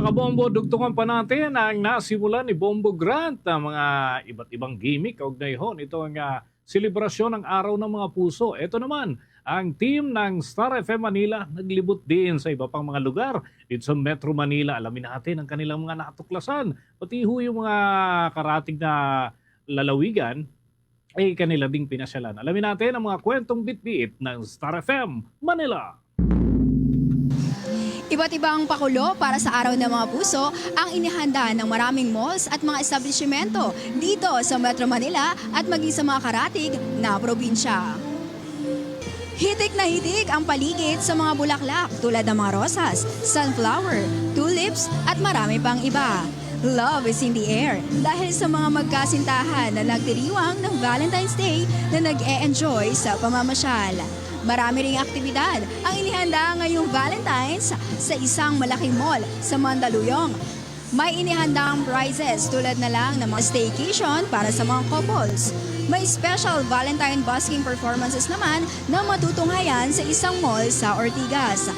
kabombo, dugtungan pa natin ang nasimulan ni Bombo Grant na mga iba't ibang gimmick kaugnay ho. Ito ang ah, selebrasyon ng Araw ng Mga Puso. Ito naman, ang team ng Star FM Manila naglibot din sa iba pang mga lugar dito sa Metro Manila. Alamin natin ang kanilang mga natuklasan. Pati ho yung mga karating na lalawigan ay kanila ding pinasyalan. Alamin natin ang mga kwentong bitbit ng Star FM Manila. Iba't ibang pakulo para sa Araw ng Mga Puso ang inihanda ng maraming malls at mga establishmento dito sa Metro Manila at maging sa mga karatig na probinsya. Hitik na hitik ang paligid sa mga bulaklak tulad ng mga rosas, sunflower, tulips at marami pang iba. Love is in the air dahil sa mga magkasintahan na nagdiriwang ng Valentine's Day na nag-e-enjoy sa pamamasyal. Marami ring aktibidad ang inihanda ngayong Valentine's sa isang malaking mall sa Mandaluyong. May inihandang prizes tulad na lang ng mga staycation para sa mga couples. May special Valentine busking performances naman na matutunghayan sa isang mall sa Ortigas.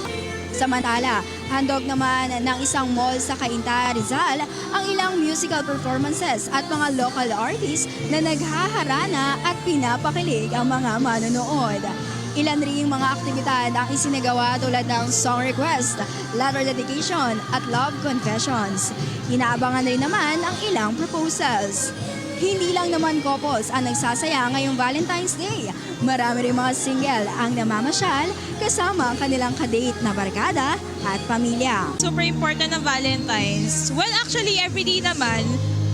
Samantala, handog naman ng isang mall sa Cainta, Rizal ang ilang musical performances at mga local artists na naghaharana at pinapakilig ang mga manonood. Ilan ring mga aktibidad ang isinagawa tulad ng song request, letter dedication at love confessions. Inaabangan rin naman ang ilang proposals. Hindi lang naman couples ang nagsasaya ngayong Valentine's Day. Marami rin mga single ang namamasyal kasama ang kanilang kadate na barkada at pamilya. super important ng Valentine's. Well, actually, every day naman,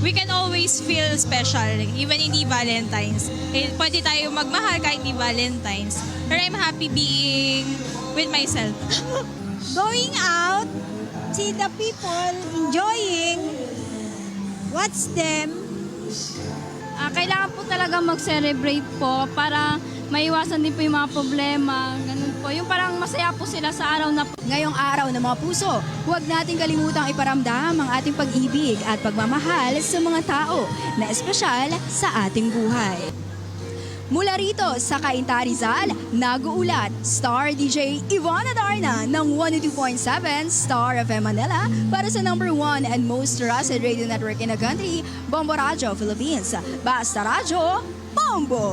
we can always feel special, even hindi Valentine's. Eh, pwede tayo magmahal kahit hindi Valentine's. Pero I'm happy being with myself. going out, see the people enjoying, watch them. Ah, kailangan po talaga mag-celebrate po para maiwasan din po yung mga problema. Ganun po. Yung parang masaya po sila sa araw na Ngayong araw ng mga puso, huwag nating kalimutang iparamdam ang ating pag-ibig at pagmamahal sa mga tao na espesyal sa ating buhay. Mula rito sa Cainta Rizal, nag-uulat Star DJ Ivana Darna ng 102.7 Star FM Manila para sa number one and most trusted radio network in the country, Bombo Radio Philippines. Basta Radio, Bombo!